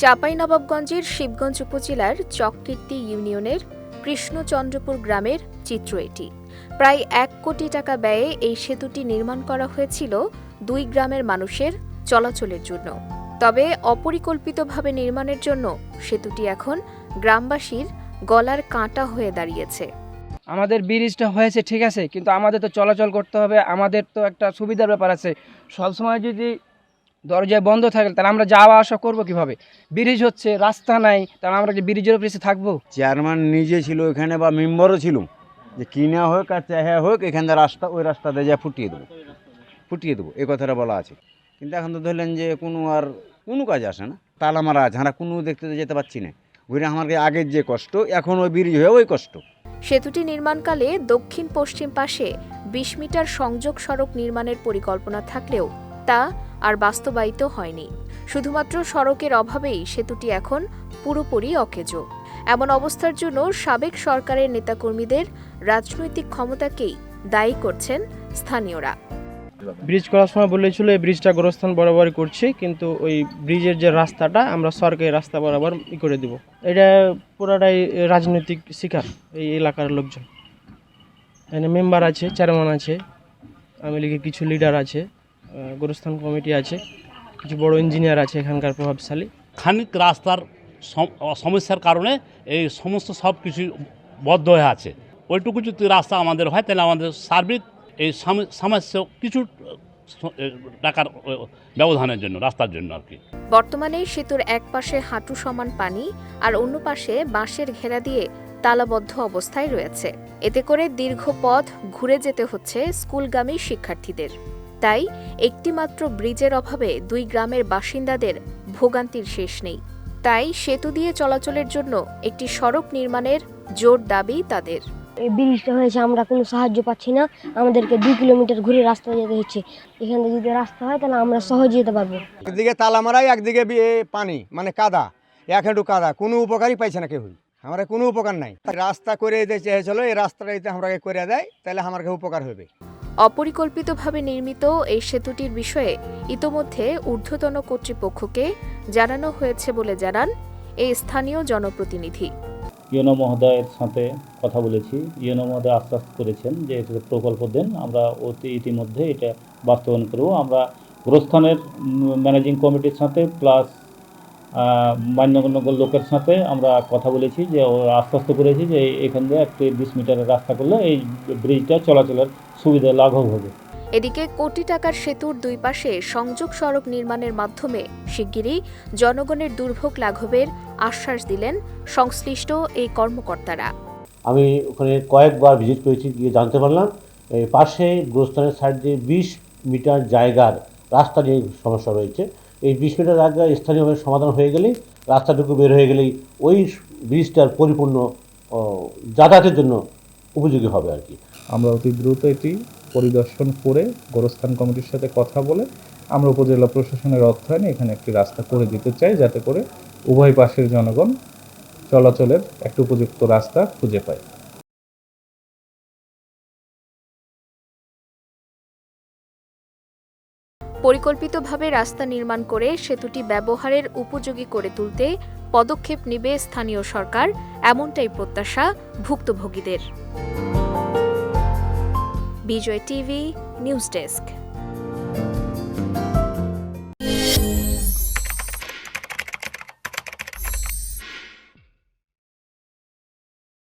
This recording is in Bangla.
চাঁপাইনবাবগঞ্জের শিবগঞ্জ উপজেলার চককীর্তি ইউনিয়নের কৃষ্ণচন্দ্রপুর গ্রামের চিত্র এটি। প্রায় এক কোটি টাকা ব্যয়ে এই সেতুটি নির্মাণ করা হয়েছিল দুই গ্রামের মানুষের চলাচলের জন্য। তবে অপরিকল্পিতভাবে নির্মাণের জন্য সেতুটি এখন গ্রামবাসীর গলার কাঁটা হয়ে দাঁড়িয়েছে। আমাদের ব্রিজটা হয়েছে ঠিক আছে, কিন্তু আমাদের তো চলাচল করতে হবে, আমাদের তো একটা সুবিধার ব্যাপার আছে। সবসময় যদি দরজায় বন্ধ থাকলে তাহলে আমরা যাওয়া আসা করব কীভাবে? ব্রিজ হচ্ছে রাস্তা নাই তাহলে আমরা কি ব্রিজের উপরে থাকব? চেয়ারম্যান নিজে ছিল এখানে বা মেম্বারও ছিল যে কিনা হোক আর চাহে হোক এখান থেকে রাস্তা ওই রাস্তাতে যা ফুটিয়ে দেবো। ফুটিয়ে দেবো এ কথাটা বলা আছে। কিন্তু এখন তো ধরলেন যে কোনো আর কোনো কাজ আসে না। তালা মারা আছে আমরা কোনো দেখতে তো যেতে পারছি না। ঘুরে আমার আগের যে কষ্ট এখন ওই ব্রিজ হয়ে ওই কষ্ট। সেতুটি নির্মাণকালে দক্ষিণ পশ্চিম পাশে বিশ মিটার সংযোগ সড়ক নির্মাণের পরিকল্পনা থাকলেও তা আর বাস্তবায়িত হয়নি। শুধুমাত্র সড়কের অভাবেই সেতুটি এখন পুরোপুরি অকেজো। এমন অবস্থার জন্য সাবেক সরকারের নেতাকর্মীদের রাজনৈতিক ক্ষমতাকেই দায়ী করছেন স্থানীয়রা। ব্রিজ করার সময় বলেছিল, এই ব্রিজটা গোরস্থান বরাবর করছি, কিন্তু ওই ব্রিজের যে রাস্তাটা, আমরা সরকারি রাস্তা বরাবর ই করে দিব। এটা পুরাটাই রাজনৈতিক শিকার এই এলাকার লোকজন। এখানে মেম্বার আছে চেয়ারম্যান আছে, আওয়ামী লীগের কিছু লিডার আছে। গোরস্থান কমিটি আছে কিছু বড় ইঞ্জিনিয়ার আছে এখানকার প্রভাবশালী। খানিক রাস্তার সমস্যার কারণে এই সমস্ত সব কিছু বদ্ধ হয়ে আছে। ওইটুকু যদি রাস্তা আমাদের হয় তাহলে আমাদের সার্বিক এই সাম- সমস্যা কিছু টাকার ব্যবধানের জন্য রাস্তার জন্য আর কি। বর্তমানে সেতুর এক পাশে হাঁটু সমান পানি আর অন্য পাশে বাঁশের ঘেরা দিয়ে তালাবদ্ধ অবস্থায় রয়েছে। এতে করে দীর্ঘ পথ ঘুরে যেতে হচ্ছে স্কুলগামী শিক্ষার্থীদের। তাই একটিমাত্র ব্রিজের অভাবে দুই গ্রামের বাসিন্দাদের ভোগান্তির শেষ নেই। তাই সেতু দিয়ে চলাচলের জন্য একটি সড়ক নির্মাণের জোর দাবি তাদের। এই ব্রিজটা হয়েছে আমরা কোনো সাহায্য পাচ্ছি না। আমাদেরকে দুই কিলোমিটার ঘুরে রাস্তা যেতে হচ্ছে। এখান থেকে যদি রাস্তা হয় তাহলে আমরা সহজে যেতে পারব। একদিকে তালা মারাই একদিকে পানি মানে কাদা। এক হাঁটু কাদা কোনো উপকারই পাইছে না কেউই। আমরা কোনো উপকার নাই। রাস্তা করে দিতে চেয়েছিল এই রাস্তাটা যদি আমরা করে দেয় তাহলে আমার উপকার হবে অপরিকল্পিতভাবে নির্মিত এই সেতুটির বিষয়ে ইতোমধ্যে ঊর্ধ্বতন কর্তৃপক্ষকে জানানো হয়েছে বলে জানান এই স্থানীয় জনপ্রতিনিধি। ইউনো মহোদয়ের সাথে কথা বলেছি। ইউনো মহোদয় আশ্বাস করেছেন যে এটা প্রকল্প দেন, আমরা অতি ইতিমধ্যে এটা বাস্তবায়ন করব। আমরা গোরস্থানের ম্যানেজিং কমিটির সাথে প্লাস মান্যগণ্য লোকের সাথে আমরা কথা বলেছি যে ওরা আশ্বস্ত করেছি যে এখান দিয়ে একটি বিশ মিটারের রাস্তা করলে এই ব্রিজটা চলাচলের সুবিধা লাঘব হবে। এদিকে কোটি টাকার সেতুর দুই পাশে সংযোগ সড়ক নির্মাণের মাধ্যমে শিগগিরই জনগণের দুর্ভোগ লাঘবের আশ্বাস দিলেন সংশ্লিষ্ট এই কর্মকর্তারা। আমি ওখানে কয়েকবার ভিজিট করেছি গিয়ে জানতে পারলাম এই পাশে গোরস্থানের সাইড দিয়ে বিশ মিটার জায়গার রাস্তা নিয়ে সমস্যা রয়েছে। এই বিশ মিটার জায়গা স্থানীয়ভাবে সমাধান হয়ে গেলেই, রাস্তাটুকু বের হয়ে গেলেই ওই ব্রিজটার পরিপূর্ণ যাতায়াতের জন্য উপযোগী হবে আর কি। আমরা অতি দ্রুত এটি পরিদর্শন করে গোরস্থান কমিটির সাথে কথা বলে আমরা উপজেলা প্রশাসনের অর্থায়নে এখানে একটি রাস্তা করে দিতে চাই যাতে করে উভয় পাশের জনগণ চলাচলের একটা উপযুক্ত রাস্তা খুঁজে পায়। পরিকল্পিতভাবে রাস্তা নির্মাণ করে সেতুটি ব্যবহারের উপযোগী করে তুলতে পদক্ষেপ নেবে স্থানীয় সরকার, এমনটাই প্রত্যাশা ভুক্তভোগীদের। Bijoy TV, news desk.